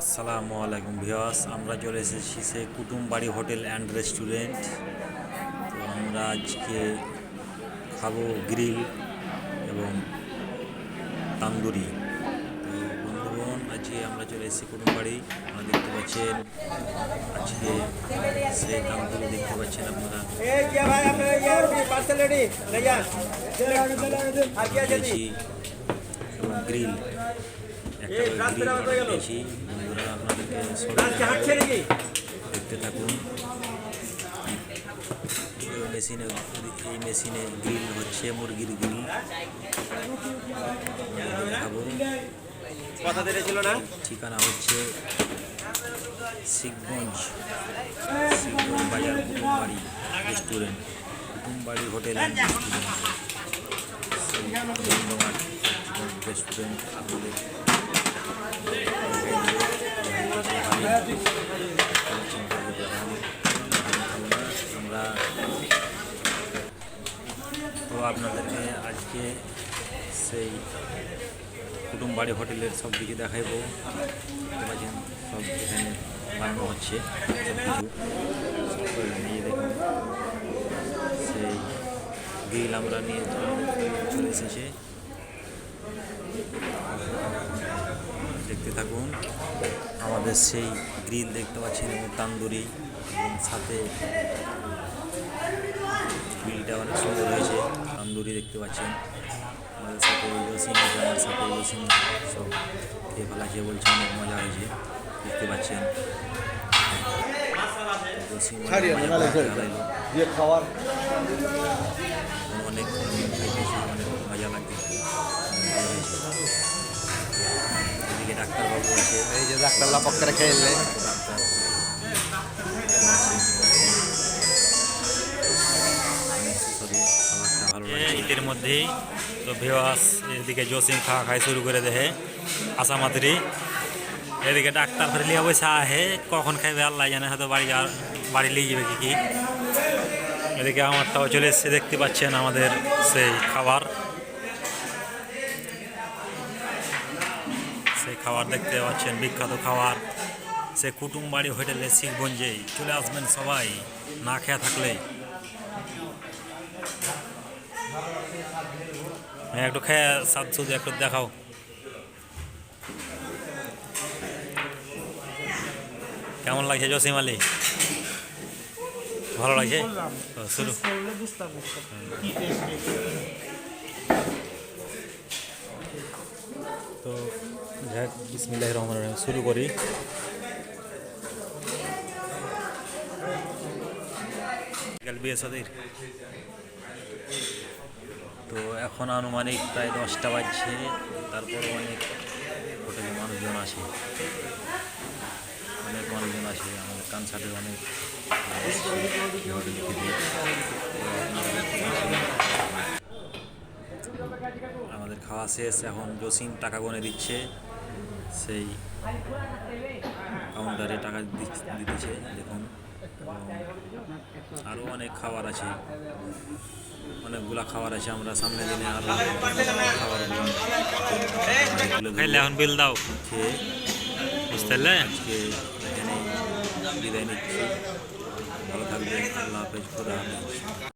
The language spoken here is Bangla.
আসসালামু আলাইকুম ভিওয়াস আমরা চলে এসেছি সে কুটুমবাড়ি হোটেল অ্যান্ড রেস্টুরেন্ট। তো আমরা আজকে খাব গ্রিল এবং তান্দুরি। তো বন্ধুবন আজকে আমরা চলে এসেছি কুটুমবাড়ি। আপনারা দেখতে পাচ্ছেন আজকে সে তান্দুরি দেখতে পাচ্ছেন আপনারা। গ্রিল। একটা বন্ধুরা আপনাদেরকে দেখতে থাকুন। মেশিনে এই মেশিনে গ্রিল হচ্ছে মুরগির গ্রিল দেখাবো। কথা ছিল না? ঠিকানা হচ্ছে Shikhganj Shikhganj Bazar Kutumbari restaurant Kutumbari hotel restaurant restaurant আপনাদের আমরা তো আপনাদেরকে আজকে সেই কুটুমবাড়ি হোটেলের সব কিছু দেখাইবো। দেখতে সব এখানে বানানো হচ্ছে। সব সেই গ্রিল আমরা নিয়ে চলে এসেছে। দেখতে থাকুন। আমাদের সেই গ্রিল দেখতে পাচ্ছেন এবং তান্দুরি। এবং সাথে গ্রিলটা অনেক সুন্দর হয়েছে তান্দুরি দেখতে পাচ্ছেন। আমাদের সাথে আছে আমার সাথে জসিম সব খেয়ে ফেলাছে বলছে অনেক মজা হয়েছে দেখতে পাচ্ছেন। অনেক মজা করে যে ডাক্তার লাপক করে লাগে ঈদের মধ্যেই তো ভেওয়াস এদিকে জসিম খাওয়া খাই শুরু করে দেহে আসামাতরি এদিকে ডাক্তার ফের লিয়ে বসে আহে, কখন খাইবে আল্লাহ জানে, হয়তো বাড়ি যাওয়ার, বাড়ি নিয়ে যাবে কি কি। এদিকে আমারটাও চলে এসছে, দেখতে পাচ্ছেন আমাদের সেই খাবার সেই খাবার দেখতে পাচ্ছেন বিখ্যাত খাবার সে কুটুমবাড়ি হোটেলে শিখগঞ্জেই চলে আসবেন সবাই না খেয়া থাকলে হ্যাঁ একটু খেয়ে স্বাদ শুধু একটু দেখাও। কেমন লাগছে জসিম আলী? ভালো লাগছে? শুরু তো যাই হোক, বিসমিল্লাহির রহমানির রহিম শুরু করি। তো এখন আনুমানিক প্রায় দশটা বাজছে তারপর অনেক হোটেলে মানুষজন আসে। অনেক মানুষজন আসে আমাদের কানসার্টে অনেক। আমাদের খাওয়া শেষ এখন জসিম টাকা গনে দিচ্ছে। সেই কাউন্টারে টাকা দিতেছে দেখুন। আরও অনেক খাবার আছে। অনেকগুলা খাবার আছে আমরা সামনে দিনে আরও খাইলে এখন বিল দাও। খেয়ে বুঝতে পারলে? আজকে এখানে বিদায় নিচ্ছি। ভালো থাকবেন। আল্লাহ হাফেজ। খোদা হাফেজ।